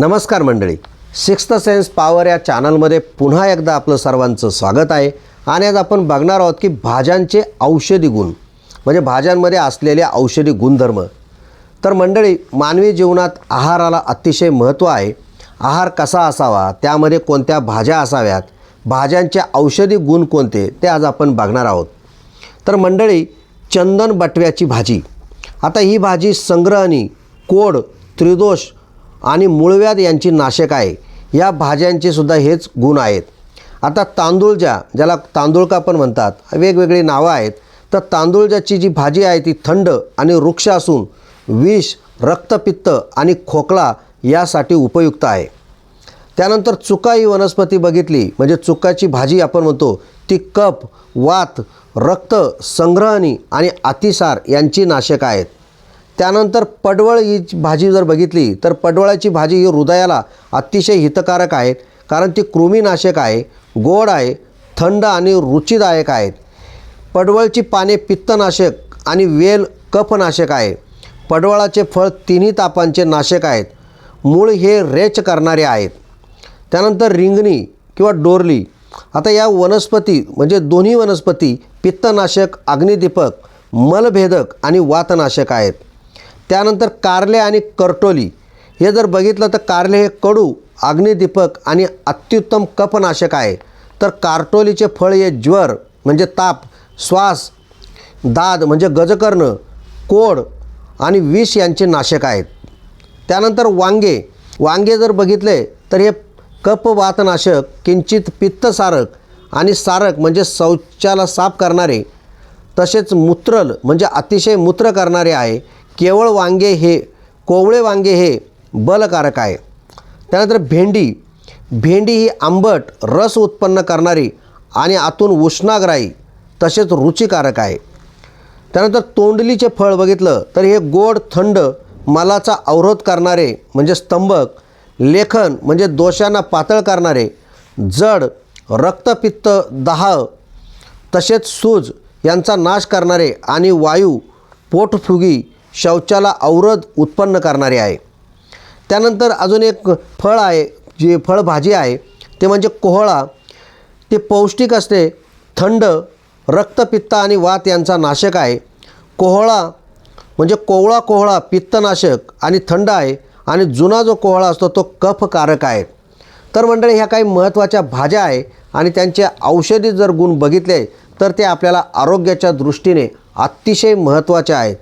नमस्कार मंडळी. Sixth sense power या चॅनलमध्ये पुन्हा एकदा आपलं सर्वांचं स्वागत आहे. आणि आज आपण बघणार आहोत की भाज्यांचे औषधी गुण म्हणजे भाज्यांमध्ये असलेले औषधी गुणधर्म. तर मंडळी मानवी जीवनात आहाराला अतिशय महत्त्व आहे. आहार कसा असावा त्यामध्ये कोणत्या भाज्या असाव्यात भाज्यांचे औषधी गुण कोणते ते आज आपण बघणार आहोत. तर मंडळी चंदन बटव्याची भाजी. आता ही भाजी संग्रहणी कोड त्रिदोष आणि मूळव्याध यांची नाशक आहे. या भाज्यांचे सुद्धा हेच गुण आहेत. आता तांदूळजा ज्याला तांदूळका पण म्हणतात वेगवेगळी नावं आहेत. तर तांदूळजाची जी भाजी आहे ती थंड आणि वृक्ष असून विष रक्तपित्त आणि खोकला यासाठी उपयुक्त आहे. त्यानंतर चुका ही वनस्पती बघितली म्हणजे चुकाची भाजी आपण म्हणतो ती कप वात रक्त संग्रहणी आणि अतिसार यांची नाशक आहेत. त्यानंतर पडवळ ही भाजी जर बघितली तर पडवळाची भाजी ही हृदयाला अतिशय हितकारक आहे. कारण ती कृमीनाशक आहे गोड आहे थंड आणि रुचीदायक आहेत पडवळची पाने पित्तनाशक आणि वेल कफनाशक आहे. पडवळाचे फळ तिन्ही तापांचे नाशक आहेत. मूळ हे रेच करणारे आहेत. त्यानंतर रिंगणी किंवा डोरली. आता या वनस्पती म्हणजे दोन्ही वनस्पती पित्तनाशक अग्निदीपक मलभेदक आणि वातनाशक आहेत. त्यानंतर कारले आणि करटोली. हे जर बघितलं तर कारले हे कडू अग्निदीपक आणि अत्युत्तम कफनाशक आहे. तर कार्टोलीचे फळ हे ज्वर म्हणजे ताप श्वास दाद म्हणजे गजकर्ण कोड आणि विष यांचे नाशक आहेत. त्यानंतर वांगे. वांगे जर बघितले तर हे कपवातनाशक किंचित पित्तसारक आणि सारक म्हणजे शौचाला साफ करणारे तसेच मूत्रल म्हणजे अतिशय मूत्र करणारे आहे. केवळ वांगे हे कोवळे वांगे हे बलकारक आहे. त्यानंतर भेंडी. भेंडी ही आंबट रस उत्पन्न करणारी आणि आतून उष्णाग्राही तसेच रुचिकारक आहे. त्यानंतर तोंडलीचे फळ बघितलं तर हे गोड थंड मलाचा अवरोध करणारे म्हणजे स्तंभक लेखन म्हणजे दोषांना पातळ करणारे जड रक्तपित्त दाह तसेच सूज यांचा नाश करणारे आणि वायू पोटफुगी शौचाला अवरोध उत्पन्न करणारे आहे. त्यानंतर अजून एक फळ आहे जे फळभाजी आहे ते म्हणजे कोहळा. ते पौष्टिक असते थंड रक्तपित्त आणि वात यांचा नाशक आहे. कोहळा म्हणजे कोवळा कोहळा पित्तनाशक आणि थंड आहे आणि जुना जो कोहळा असतो तो कफकारक आहे. तर मंडळी ह्या काही महत्त्वाच्या भाज्या आहे आणि त्यांचे औषधी जर गुण बघितले तर ते आपल्याला आरोग्याच्या दृष्टीने अतिशय महत्त्वाचे आहेत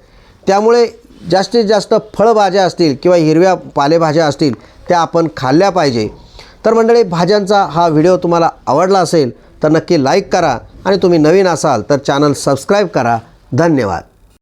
त्यामुळे जास्तीत जास्त फळभाज्या असतील किंवा हिरव्या पालेभाज्या असतील त्या आपण खाल्ल्या पाहिजे. तर मंडळी भाज्यांचा हा व्हिडिओ तुम्हाला आवडला असेल तर नक्की लाईक करा आणि तुम्ही नवीन असाल तर चॅनल सबस्क्राईब करा. धन्यवाद.